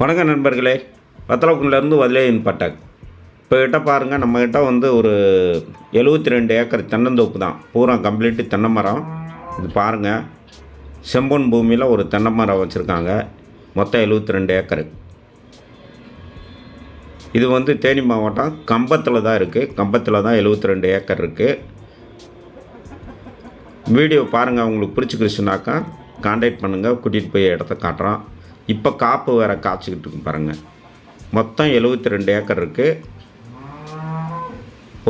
வணக்கம் நண்பர்களே. வத்தலக்குண்டிலேருந்து வதிலேயின் பட்டக். இப்போ கிட்ட பாருங்கள் நம்மக்கிட்ட வந்து ஒரு எழுபத்தி ரெண்டு ஏக்கர் தென்னந்தோப்பு தான். பூரா கம்ப்ளீட்டு தென்னை மரம் இது பாருங்கள் செம்பொன் பூமியில் ஒரு தென்னை மரம் வச்சுருக்காங்க. மொத்தம் எழுபத்தி ரெண்டு ஏக்கரு. இது வந்து தேனி மாவட்டம் கம்பத்தில் தான் இருக்குது கம்பத்தில் தான் எழுபத்தி ரெண்டு ஏக்கர் இருக்குது வீடியோ பாருங்கள் உங்களுக்கு பிடிச்சிக்கிடுச்சுனாக்கா காண்டாக்ட் பண்ணுங்கள் கூட்டிகிட்டு போய் இடத்த காட்டுறோம். இப்போ காப்பு வேறு காய்ச்சிக்கிட்டு இருக்கு பாருங்கள் மொத்தம் எழுபத்தி ரெண்டு ஏக்கர் இருக்குது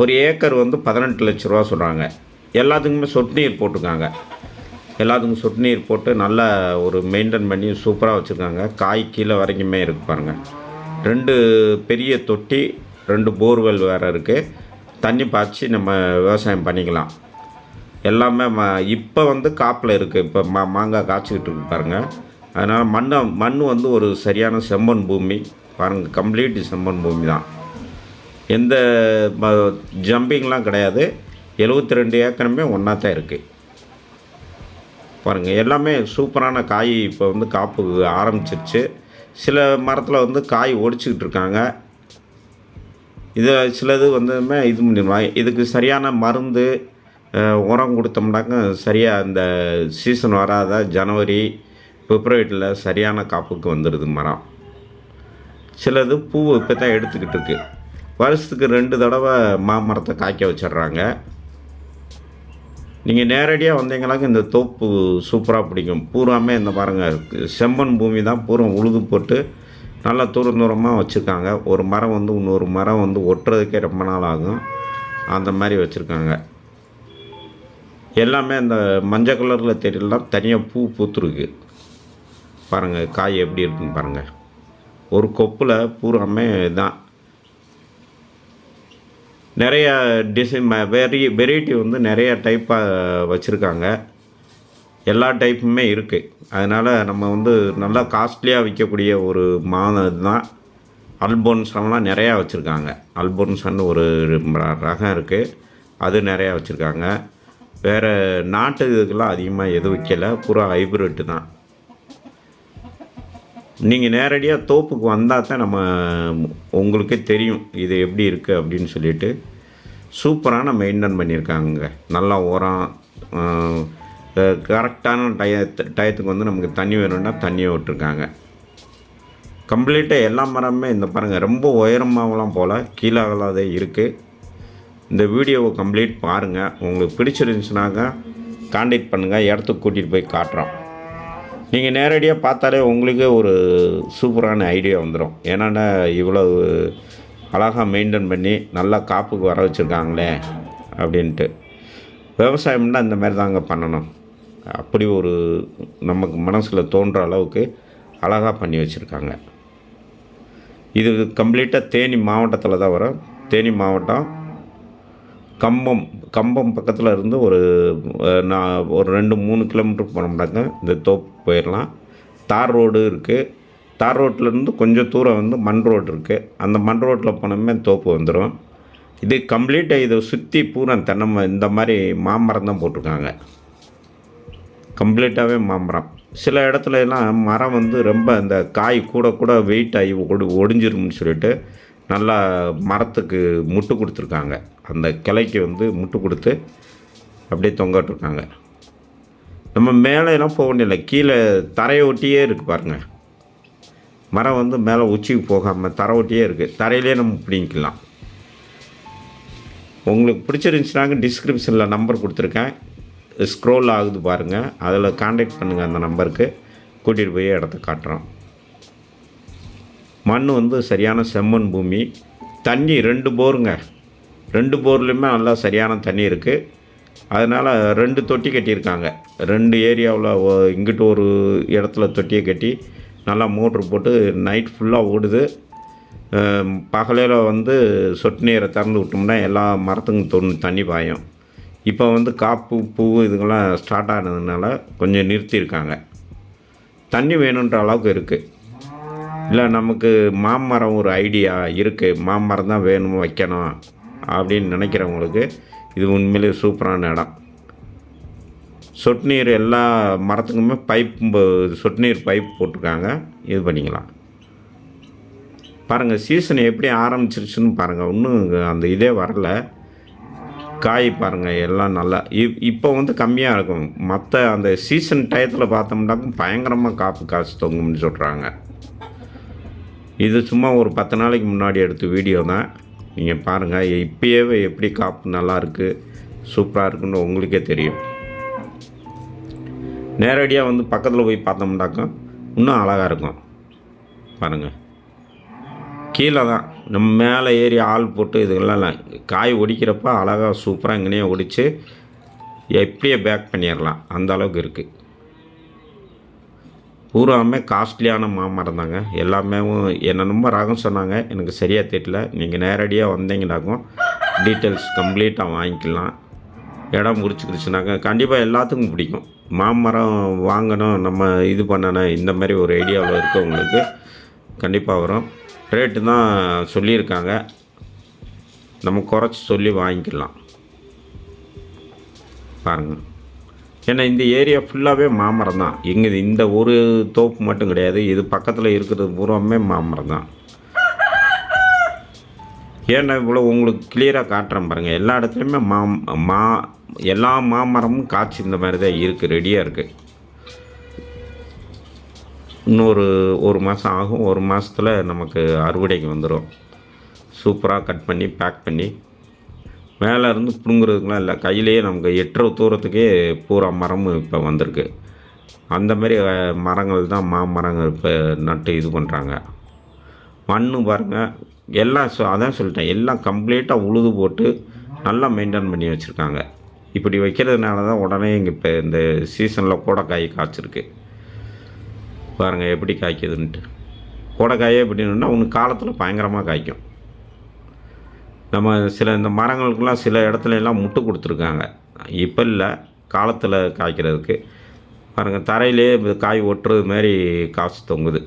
ஒரு ஏக்கர் வந்து பதினெட்டு லட்ச ரூபா சொல்கிறாங்க எல்லாத்துக்குமே சொட்டு நீர் போட்டிருக்காங்க. எல்லாத்துக்கும் சொட்டு நீர் போட்டு நல்லா ஒரு மெயின்டைன் பண்ணி சூப்பராக வச்சுருக்காங்க. காய் கீழே வரைக்குமே இருக்கு பாருங்கள் ரெண்டு பெரிய தொட்டி ரெண்டு போர்வெல் வேறு இருக்குது தண்ணி பாய்ச்சி நம்ம விவசாயம் பண்ணிக்கலாம். எல்லாமே ம இப்போ வந்து காப்பில் இருக்குது இப்போ மா மாங்காய் காய்ச்சிக்கிட்டு இருக்கு பாருங்கள் அதனால் மண்ணை மண் வந்து ஒரு சரியான செம்மண் பூமி. பாருங்கள் கம்ப்ளீட் செம்மண் பூமி தான். எந்த ஜம்பிங்லாம் கிடையாது. எழுபத்தி ரெண்டு ஏக்கருமே ஒன்றா தான் இருக்குது பாருங்கள் எல்லாமே சூப்பரான காய் இப்போ வந்து காப்பு ஆரம்பிச்சிருச்சு. சில மரத்தில் வந்து காய் ஒடிச்சிக்கிட்டு இருக்காங்க. இது சிலது வந்துமே இது முடியுமா இதுக்கு சரியான மருந்து உரம் கொடுத்தோம்னாக்க சரியாக இந்த சீசன் வராத ஜனவரி பிப்ரவரியில் சரியான காப்புக்கு வந்துடுது மரம். சிலது பூ இப்போ தான் எடுத்துக்கிட்டு இருக்கு. வருஷத்துக்கு ரெண்டு தடவை மாமரத்தை காய்க்க வச்சிடுறாங்க நீங்கள் நேரடியாக வந்தீங்களாக்க இந்த தோப்பு சூப்பராக பிடிக்கும். பூராமே இந்த பாருங்கள் இருக்குது செம்மண் பூமி தான் பூரம் உழுது போட்டு நல்லா தூரம் தூரமாக வச்சுருக்காங்க. ஒரு மரம் வந்து இன்னொரு மரம் வந்து ஒட்டுறதுக்கே ரொம்ப நாள் ஆகும். அந்த மாதிரி வச்சுருக்காங்க. எல்லாமே அந்த மஞ்சள் கலரில் தெரியலாம் தனியாக பூ பூத்துருக்கு. பாருங்கள் காய் எப்படி இருக்குன்னு பாருங்கள் ஒரு கொப்பில் பூராமே தான் நிறைய டிசைன் வெரி வெரைட்டி வந்து நிறைய டைப்பாக வச்சுருக்காங்க. எல்லா டைப்புமே இருக்குது அதனால் நம்ம வந்து நல்லா காஸ்ட்லியாக விற்கக்கூடிய ஒரு மாதம் இதுதான் அல்போன்ஸ்லாம் நிறையா வச்சுருக்காங்க. அல்போன்ஸ்னு ஒரு ரகம் இருக்குது அது நிறையா வச்சுருக்காங்க. வேறு நாட்டு இதுக்கெல்லாம் அதிகமாக எதுவும் விற்கலை பூரா ஹைப்ரிட்டு தான். நீங்கள் நேரடியாக தோப்புக்கு வந்தால் தான் நம்ம உங்களுக்கே தெரியும் இது எப்படி இருக்குது அப்படின்னு சொல்லிட்டு. சூப்பரான மெயின்டைன் பண்ணியிருக்காங்க நல்லா உரம் கரெக்டான டய டயத்துக்கு வந்து நமக்கு தண்ணி வேணும்னா தண்ணியை விட்டுருக்காங்க. கம்ப்ளீட்டாக எல்லா மரமுமே இந்த பாருங்கள் ரொம்ப உயரமாகலாம் போல் கீழாகலாதே இருக்குது இந்த வீடியோவை கம்ப்ளீட் பாருங்கள் உங்களுக்கு பிடிச்சிருந்துச்சுனாக்கா காண்டாக்ட் பண்ணுங்கள் இடத்துக்கு கூட்டிகிட்டு போய் காட்டுறோம். நீங்கள் நேரடியாக பார்த்தாலே உங்களுக்கே ஒரு சூப்பரான ஐடியா வந்துடும் ஏன்னா இவ்வளோ அழகாக மெயின்டைன் பண்ணி நல்லா காப்புக்கு வர வச்சுருக்காங்களே அப்படின்ட்டு. விவசாயம்னா இந்த மாதிரி தாங்க பண்ணணும். அப்படி ஒரு நமக்கு மனசில் தோன்ற அளவுக்கு அழகாக பண்ணி வச்சுருக்காங்க. இது கம்ப்ளீட்டாக தேனி மாவட்டத்தில் தான் வரும். தேனி மாவட்டம் கம்பம் கம்பம் பக்கத்தில் இருந்து ஒரு நான் ஒரு ரெண்டு மூணு கிலோமீட்டர் போனோம்னாக்க இந்த தோப்பு போயிடலாம். தார் ரோடு இருக்குது தார் ரோட்லேருந்து கொஞ்சம் தூரம் வந்து மண் ரோடு இருக்குது அந்த மண் ரோட்டில் போனோமே தோப்பு வந்துடும் இது கம்ப்ளீட்டாக இதை சுற்றி பூரா தென்னை இந்த மாதிரி மாமரம் தான் போட்டிருக்காங்க. கம்ப்ளீட்டாகவே மாமரம். சில இடத்துல எல்லாம் மரம் வந்து ரொம்ப இந்த காய் கூட கூட வெயிட் ஆகி ஒடி ஒடிஞ்சிரும்னு சொல்லிட்டு நல்லா மரத்துக்கு முட்டு கொடுத்துருக்காங்க. அந்த கிளைக்கு வந்து முட்டு கொடுத்து அப்படியே தொங்கட்டுருக்காங்க நம்ம மேலேலாம் போக வேண்டியதில்லை. கீழே தரையை ஒட்டியே இருக்குது பாருங்கள் மரம் வந்து மேலே உச்சிக்கு போகாமல் தரை ஒட்டியே இருக்குது தரையிலே நம்ம பிடிங்கிக்கலாம். உங்களுக்கு பிடிச்சிருந்துச்சுனாங்க டிஸ்கிரிப்ஷனில் நம்பர் கொடுத்துருக்கேன். ஸ்க்ரோல் ஆகுது பாருங்கள் அதில் காண்டாக்ட் பண்ணுங்கள் அந்த நம்பருக்கு கூட்டிகிட்டு போய் இடத்த காட்டுறோம். மண் வந்து சரியான செம்மண் பூமி. தண்ணி ரெண்டு போருங்க. ரெண்டு போர்லேயுமே நல்லா சரியான தண்ணி இருக்குது அதனால் ரெண்டு தொட்டி கட்டியிருக்காங்க. ரெண்டு ஏரியாவில் இங்கிட்டு ஒரு இடத்துல தொட்டியை கட்டி நல்லா மோட்ரு போட்டு நைட் ஃபுல்லாக ஓடுது. பகலையில் வந்து சொட்டு நீரை திறந்து விட்டோம்னா எல்லா மரத்துக்கும் தொண்ணு தண்ணி பாயும். இப்போ வந்து காப்பு பூ இதுங்கெல்லாம் ஸ்டார்ட் ஆனதுனால கொஞ்சம் நிறுத்தியிருக்காங்க. தண்ணி வேணுன்ற அளவுக்கு இருக்குது இல்லை நமக்கு மாமரம் ஒரு ஐடியா இருக்குது மாமரம் தான் வேணும் வைக்கணும் அப்படின்னு நினைக்கிறவங்களுக்கு இது உண்மையிலே சூப்பரான இடம். சொட்டு நீர் எல்லா மரத்துக்குமே பைப் சொட்டு நீர் பைப் போட்டிருக்காங்க. இது பண்ணிக்கலாம். பாருங்கள் சீசன் எப்படி ஆரம்பிச்சிருச்சுன்னு பாருங்கள் இன்னும் அந்த இதே வரல. காய் பாருங்கள் எல்லாம் நல்லா இப் இப்போ வந்து கம்மியாக இருக்கும். மற்ற அந்த சீசன் டயத்தில் பார்த்தோம்னாக்கும் பயங்கரமாக காப்பு காசு தொங்கும்னு சொல்கிறாங்க இது சும்மா ஒரு பத்து நாளைக்கு முன்னாடி எடுத்த வீடியோ தான். நீங்கள் பாருங்கள் இப்போயே எப்படி காப்பு நல்லாயிருக்கு சூப்பராக இருக்குன்னு உங்களுக்கே தெரியும். நேரடியாக வந்து பக்கத்தில் போய் பார்த்தோம்னாக்கா இன்னும் அழகாக இருக்கும். பாருங்கள் கீழே தான். நம்ம மேலே ஏறி ஆள் போட்டு இதுகளெல்லாம் காய் ஒடிக்கிறப்ப அழகாக சூப்பராக இங்கேயே ஒடிச்சு எப்படியே பேக் பண்ணிடலாம். அந்த அளவுக்கு இருக்குது பூராமே காஸ்ட்லியான மாமரம் தாங்க எல்லாமே என்னென்னமோ ரகம் சொன்னாங்க. எனக்கு சரியாக தெரியல. நீங்கள் நேரடியாக வந்தீங்கனாக்கும் டீட்டெயில்ஸ் கம்ப்ளீட்டாக வாங்கிக்கலாம். இடம் முடிச்சுக்கிடுச்சுனாக்க கண்டிப்பாக எல்லாத்துக்கும் பிடிக்கும். மாமரம் வாங்கணும் நம்ம இது பண்ணணும் இந்த மாதிரி ஒரு ஐடியாவில் இருக்கவங்களுக்கு கண்டிப்பாக வரும். ரேட்டு தான் சொல்லியிருக்காங்க. நம்ம குறைச்சி சொல்லி வாங்கிக்கலாம். பாருங்கள் ஏன்னா இந்த ஏரியா ஃபுல்லாகவே மாமரம் தான் எங்கே இந்த ஒரு தோப்பு மட்டும் கிடையாது இது பக்கத்தில் இருக்கிறது பூராமே மாமரம் தான் ஏன்னா இவ்வளோ உங்களுக்கு கிளியராக காட்டுறேன் பாருங்கள் எல்லா இடத்துலையுமே மா மா எல்லா மாமரமும் காய்ச்சி இந்த மாதிரி தான் இருக்குது ரெடியாக இருக்குது இன்னொரு ஒரு மாதம் ஆகும் ஒரு மாதத்தில் நமக்கு அறுவடைக்கு வந்துடும் சூப்பராக கட் பண்ணி பேக் பண்ணி. மேலே இருந்து பிடுங்குறதுக்குலாம் இல்லை. கையிலேயே நமக்கு எட்டுற தூரத்துக்கே பூரா மரமும் இப்போ வந்திருக்கு. அந்த மாதிரி மரங்கள் தான் மாமரங்கள் இப்போ நட்டு இது பண்ணுறாங்க மண் பாருங்கள் எல்லாம் சொ அதான் சொல்லிட்டேன். எல்லாம் கம்ப்ளீட்டாக உழுது போட்டு நல்லா மெயின்டைன் பண்ணி வச்சுருக்காங்க. இப்படி வைக்கிறதுனால தான் உடனே இங்கே இப்போ இந்த சீசனில் கோடைக்காய் காய்ச்சிருக்கு. பாருங்கள் எப்படி காய்க்குதுன்ட்டு. கோடைக்காயே எப்படின்னா ஒன்று காலத்தில் பயங்கரமாக காய்க்கும். நம்ம சில இந்த மரங்களுக்கெல்லாம் சில இடத்துல எல்லாம் முட்டு கொடுத்துருக்காங்க. இப்போ இல்லை காலத்தில் காய்க்கிறதுக்கு. பாருங்கள் தரையிலே காய் ஒட்டுறது மாதிரி காசு தொங்குது.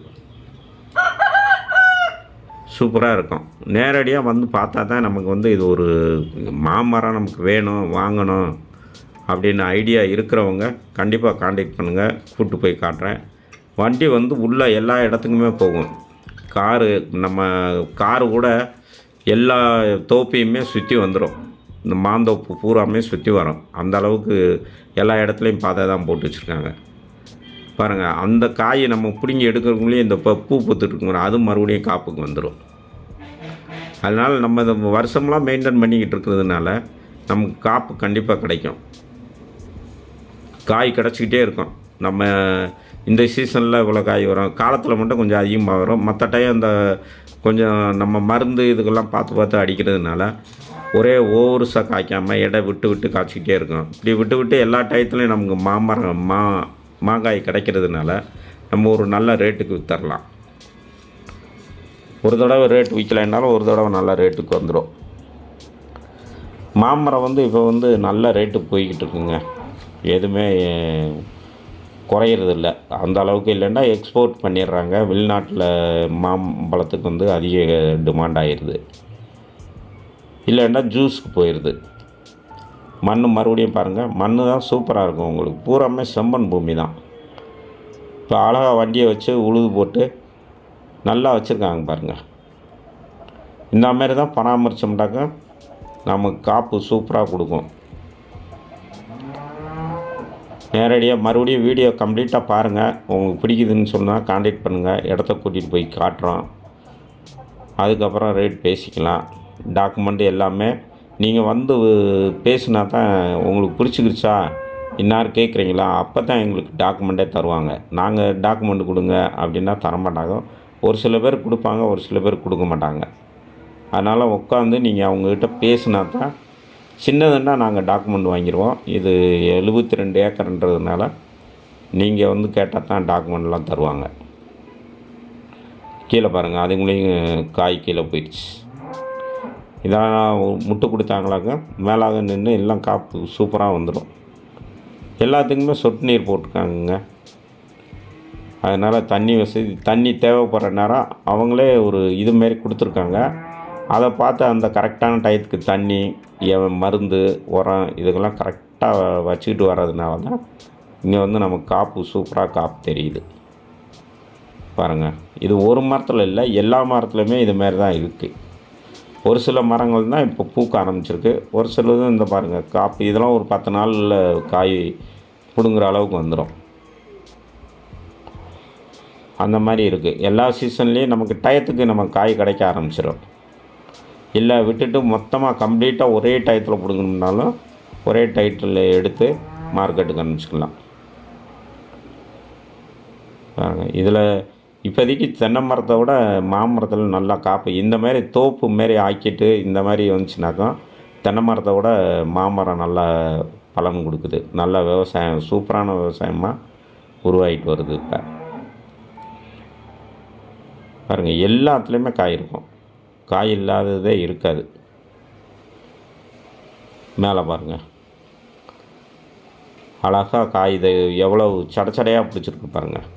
சூப்பராக இருக்கும். நேரடியாக வந்து பார்த்தா தான் நமக்கு வந்து இது ஒரு மாமரம் நமக்கு வேணும் வாங்கணும் அப்படின்னு ஐடியா இருக்கிறவங்க கண்டிப்பாக காண்டாக்ட் பண்ணுங்கள் கூப்பிட்டு போய் காட்டுறேன். வண்டி வந்து உள்ள எல்லா இடத்துக்குமே போகும். காரு நம்ம காரு கூட எல்லா தோப்பையுமே சுற்றி வந்துடும் இந்த மாந்தோப்பு பூராமே சுற்றி வரும். அந்த அளவுக்கு எல்லா இடத்துலையும் பாதை தான் போட்டு வச்சுருக்காங்க. பாருங்கள் அந்த காயை நம்ம பிடுங்கி எடுக்கிறவங்களே இந்த ப- பூ பூத்துட்டு அது மறுபடியும் காப்புக்கு வந்துடும் அதனால் நம்ம இந்த வருஷம்லாம் மெயின்டைன் பண்ணிக்கிட்டு இருக்கிறதுனால நமக்கு காப்பு கண்டிப்பாக கிடைக்கும். காய் கிடச்சிக்கிட்டே இருக்கும். நம்ம இந்த சீசனில் இவ்வளோ காய் வரும். காலத்தில் மட்டும் கொஞ்சம் அதிகமாக வரும். மற்ற டைம் அந்த கொஞ்சம் நம்ம மருந்து இதுக்கெல்லாம் பார்த்து பார்த்து அடிக்கிறதுனால ஒரே ஓவருசாக காய்க்காமல் எடை விட்டு விட்டு காய்ச்சிக்கிட்டே இருக்கும். இப்படி விட்டு விட்டு எல்லா டயத்துலையும் நமக்கு மாமரம் மா மாங்காய் கிடைக்கிறதுனால நம்ம ஒரு நல்ல ரேட்டுக்கு விற்றுரலாம் ஒரு தடவை ரேட் விற்கலைன்னாலும் ஒரு தடவை நல்ல ரேட்டுக்கு வந்துடும் மாமரம் வந்து இப்போ வந்து நல்ல ரேட்டு போய்கிட்டு இருக்குங்க. எதுவுமே குறையிறது இல்லை அந்த அளவுக்கு இல்லைன்னா எக்ஸ்போர்ட் பண்ணிடுறாங்க. வெளிநாட்டில் மாம்பழத்துக்கு வந்து அதிக டிமாண்ட் ஆயிடுது. இல்லைன்னா ஜூஸ்க்கு போயிடுது. மண் மறுபடியும் பாருங்கள் மண் தான் சூப்பராக இருக்கும் உங்களுக்கு. பூராமே செம்மண் பூமி தான். இப்போ அழகாக வண்டியை வச்சு உழுது போட்டு நல்லா வச்சுருக்காங்க பாருங்கள் இந்த மாதிரி தான் பராமரித்தோம்னாக்கா நமக்கு காப்பு சூப்பராக கொடுக்கும். நேரடியாக மறுபடியும் வீடியோ கம்ப்ளீட்டாக பாருங்கள் உங்களுக்கு பிடிக்குதுன்னு சொன்னால் காண்டாக்ட் பண்ணுங்கள் இடத்த கூட்டிகிட்டு போய் காட்டுறோம். அதுக்கப்புறம் ரேட் பேசிக்கலாம். டாக்குமெண்ட் எல்லாமே நீங்கள் வந்து பேசுனா தான் உங்களுக்கு பிடிச்சிக்கிடுச்சா இன்னார் கேட்குறீங்களா அப்போ தான் எங்களுக்கு டாக்குமெண்ட்டே தருவாங்க. நாங்கள் டாக்குமெண்ட் கொடுங்க அப்படின்னா தரமாட்டாங்க ஒரு சில பேர் கொடுப்பாங்க ஒரு சில பேர் கொடுக்க மாட்டாங்க. அதனால் உட்காந்து நீங்கள் அவங்கக்கிட்ட பேசுனா தான் சின்னதுன்னா நாங்கள் டாக்குமெண்ட் வாங்கிடுவோம் இது எழுபத்தி ரெண்டு ஏக்கர்ன்றதுனால நீங்கள் வந்து கேட்டால் தான் டாக்குமெண்ட்லாம் தருவாங்க. கீழே பாருங்கள் அதுங்களையும் காய் கீழே போயிடுச்சு. இதான் முட்டு கொடுத்தாங்களாக்க மேலாக நின்று எல்லாம் காப்பு சூப்பராக வந்துடும் எல்லாத்துக்குமே சொட்டு நீர் போட்டிருக்காங்கங்க. அதனால் தண்ணி வசதி தண்ணி தேவைப்படுற நேரம் அவங்களே ஒரு இது மாரி கொடுத்துருக்காங்க. அதை பார்த்து அந்த கரெக்டான டயத்துக்கு தண்ணி எ- மருந்து உரம் இதுக்கெல்லாம் கரெக்டாக வச்சுக்கிட்டு வர்றதுனால தான் இங்கே வந்து நமக்கு காப்பு சூப்பராக காப்பு தெரியுது. பாருங்கள் இது ஒரு மரத்தில் இல்லை எல்லா மரத்துலையுமே இது மாதிரி தான் இருக்குது ஒரு சில மரங்கள் தான் இப்போ பூக்க ஆரம்பிச்சிருக்கு. ஒரு சிலது இந்த பாருங்கள் காப்பு இதெல்லாம் ஒரு பத்து நாளில் காய் பிடுங்குற அளவுக்கு வந்துடும் அந்த மாதிரி இருக்குது எல்லா சீசன்லேயும் நமக்கு டயத்துக்கு நம்ம காய் கிடைக்க ஆரம்பிச்சிடும் இல்லை விட்டுட்டு மொத்தமாக கம்ப்ளீட்டாக ஒரே டயத்தில் பிடுங்கணும்னாலும் ஒரே டைட்டில் எடுத்து மார்க்கெட்டுக்கு அனுப்பிச்சிக்கலாம். பாருங்கள் இதில் இப்போதைக்கு தென்னை மரத்தை விட மாமரத்தில் நல்லா காப்பு. இந்த மாதிரி தோப்பு மாரி ஆக்கிட்டு இந்த மாதிரி வந்துச்சுனாக்கா தென்னை மரத்தை விட மாமரம் நல்லா பலன் கொடுக்குது. நல்ல விவசாயம் சூப்பரான விவசாயமாக உருவாகிட்டு வருது இப்போ. பாருங்கள் எல்லாத்துலேயுமே காய் இருக்கும். காய் இல்லாததே இருக்காது. மேலே பாருங்கள் அழகாக காய் இது எவ்வளவு சடச்சடையாக பிடிச்சிருக்கு பாருங்கள்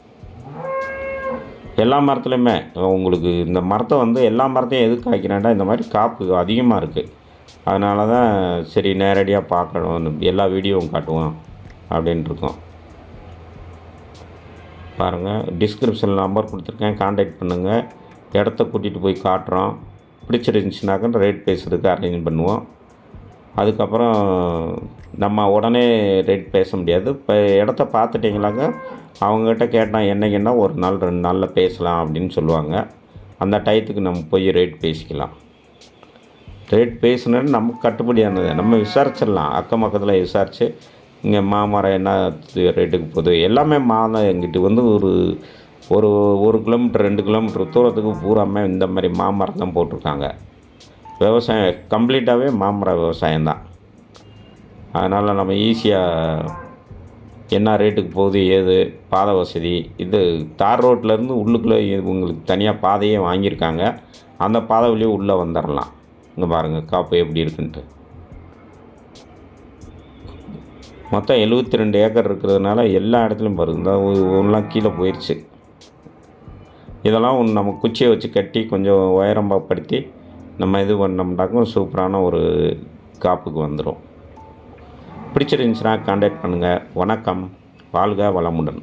எல்லா மரத்துலையுமே உங்களுக்கு இந்த மரத்தை வந்து எல்லா மரத்தையும் எதுக்கு காய்க்கிறேன்டா இந்த மாதிரி காப்பு அதிகமாக இருக்குது அதனால தான் சரி நேரடியாக பார்க்கணும் எல்லா வீடியோவும் காட்டுவோம் அப்படின்ட்டு இருக்கோம். பாருங்கள் டிஸ்கிரிப்ஷனில் நம்பர் கொடுத்துருக்கேன் காண்டாக்ட் பண்ணுங்கள் இடத்த கூட்டிகிட்டு போய் காட்டுறோம். பிடிச்சிருந்துச்சுனாக்கா ரேட் பேசுகிறதுக்கு அரேஞ்ச் பண்ணுவோம். அதுக்கப்புறம் நம்ம உடனே ரேட் பேச முடியாது. இப்போ இடத்த பார்த்துட்டிங்களாங்க அவங்ககிட்ட கேட்டால் என்னைக்குன்னா ஒரு நாள் ரெண்டு நாளில் பேசலாம் அப்படின்னு சொல்லுவாங்க. அந்த டயத்துக்கு நம்ம போய் ரேட் பேசிக்கலாம். ரேட் பேசினது நமக்கு கட்டுப்படியானது. நம்ம விசாரிச்சிடலாம். அக்கம் பக்கத்தில் விசாரித்து இங்கே மாமரம் என்ன ரேட்டுக்கு போகுது? எல்லாமே மாதம் எங்கிட்ட வந்து ஒரு ஒரு ஒரு கிலோமீட்டர் ரெண்டு கிலோமீட்டர் தூரத்துக்கு பூராமே இந்த மாதிரி மாமரம் தான் போட்டிருக்காங்க. விவசாயம் கம்ப்ளீட்டாகவே மாமர விவசாயம் தான் அதனால் நம்ம ஈஸியாக என்ன ரேட்டுக்கு போகுது ஏது பாதை வசதி இது தார் ரோட்லேருந்து உள்ளுக்குள்ளே உங்களுக்கு தனியாக பாதையே வாங்கியிருக்காங்க. அந்த பாதை வழியே உள்ளே வந்துடலாம் இங்கே பாருங்கள் காப்பு எப்படி இருக்குன்ட்டு. மொத்தம் எழுபத்தி ரெண்டு ஏக்கர் இருக்கிறதுனால எல்லா இடத்துலையும் பாருங்கள் இந்த கீழே போயிடுச்சு இதெல்லாம் ஒன்று நம்ம குச்சியை வச்சு கட்டி கொஞ்சம் உயரம்பாப்படுத்தி நம்ம இது பண்ணோம்னாக்கும் சூப்பரான ஒரு காப்புக்கு வந்துடும் பிடிச்சிருந்துச்சுன்னா காண்டாக்ட் பண்ணுங்கள் வணக்கம். வாழ்க வளமுடன்.